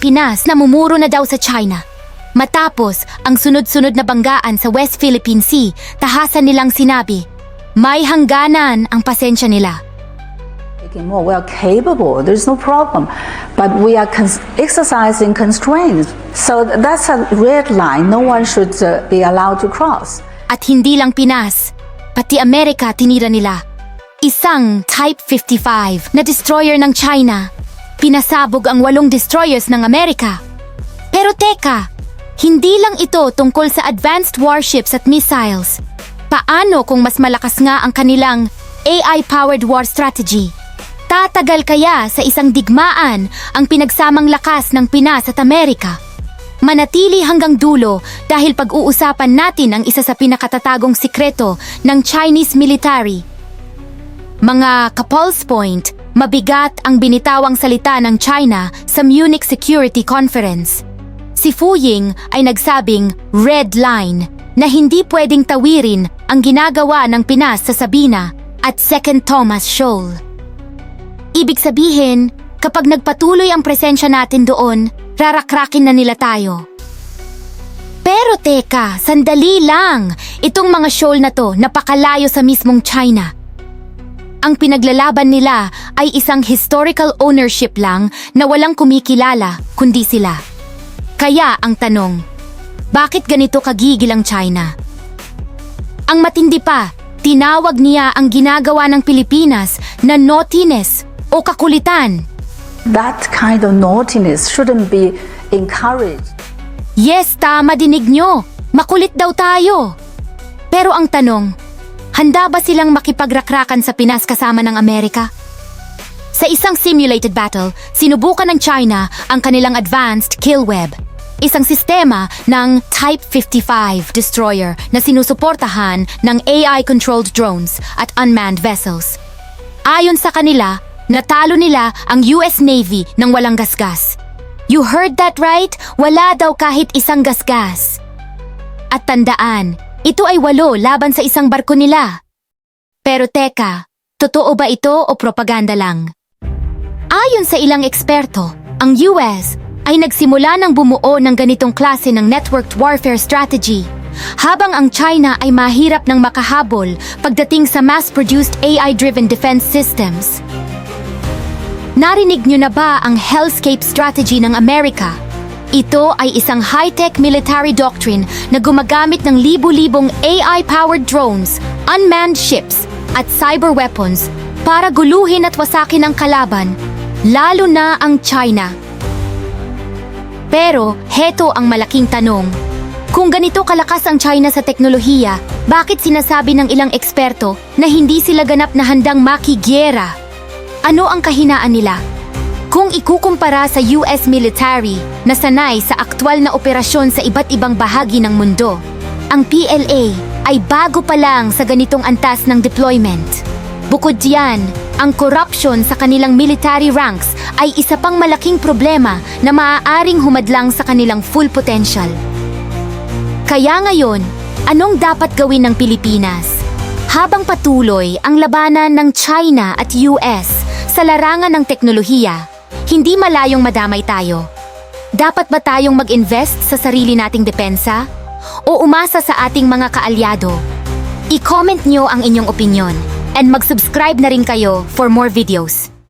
Pinas namumuro na daw sa China. Matapos ang sunod-sunod na banggaan sa West Philippine Sea, tahasan nilang sinabi, may hangganan ang pasensya nila. More. We are capable. There's no problem, but we are cons- exercising constraints. So th- that's a red line. No one should uh, be allowed to cross. At hindi lang Pinas, pati Amerika tinira nila. Isang Type 55 na destroyer ng China. Pinasabog ang walong destroyers ng Amerika. Pero teka, hindi lang ito tungkol sa advanced warships at missiles. Paano kung mas malakas nga ang kanilang AI-powered war strategy? Tatagal kaya sa isang digmaan ang pinagsamang lakas ng Pinas at Amerika? Manatili hanggang dulo dahil pag-uusapan natin ang isa sa pinakatatagong sikreto ng Chinese military. Mga ka-pulse point, mabigat ang binitawang salita ng China sa Munich Security Conference. Si Fu Ying ay nagsabing red line na hindi pwedeng tawirin ang ginagawa ng Pinas sa Sabina at Second Thomas Shoal. Ibig sabihin, kapag nagpatuloy ang presensya natin doon, rarakrakin na nila tayo. Pero teka, sandali lang. Itong mga shoal na to napakalayo sa mismong China. Ang pinaglalaban nila ay isang historical ownership lang na walang kumikilala kundi sila. Kaya ang tanong, bakit ganito kagigil ang China? Ang matindi pa, tinawag niya ang ginagawa ng Pilipinas na naughtiness o kakulitan. That kind of naughtiness shouldn't be encouraged. Yes, tama dinig nyo. Makulit daw tayo. Pero ang tanong, handa ba silang makipagrakrakan sa Pinas kasama ng Amerika? Sa isang simulated battle, sinubukan ng China ang kanilang advanced kill web. Isang sistema ng Type 55 destroyer na sinusuportahan ng AI-controlled drones at unmanned vessels. Ayon sa kanila, natalo nila ang US Navy ng walang gasgas. You heard that right? Wala daw kahit isang gasgas. At tandaan, ito ay walo laban sa isang barko nila. Pero teka, totoo ba ito o propaganda lang? Ayon sa ilang eksperto, ang US ay nagsimula ng bumuo ng ganitong klase ng networked warfare strategy, habang ang China ay mahirap ng makahabol pagdating sa mass-produced AI-driven defense systems. Narinig niyo na ba ang Hellscape strategy ng Amerika? Ito ay isang high-tech military doctrine na gumagamit ng libu-libong AI-powered drones, unmanned ships, at cyber weapons para guluhin at wasakin ang kalaban, lalo na ang China. Pero heto ang malaking tanong. Kung ganito kalakas ang China sa teknolohiya, bakit sinasabi ng ilang eksperto na hindi sila ganap na handang makigyera? Ano ang kahinaan nila? Kung ikukumpara sa US military na sanay sa aktwal na operasyon sa iba't ibang bahagi ng mundo, ang PLA ay bago pa lang sa ganitong antas ng deployment. Bukod diyan, ang corruption sa kanilang military ranks ay isa pang malaking problema na maaaring humadlang sa kanilang full potential. Kaya ngayon, anong dapat gawin ng Pilipinas? Habang patuloy ang labanan ng China at US sa larangan ng teknolohiya, hindi malayong madamay tayo. Dapat ba tayong mag-invest sa sarili nating depensa? O umasa sa ating mga kaalyado? I-comment nyo ang inyong opinion and mag-subscribe na rin kayo for more videos.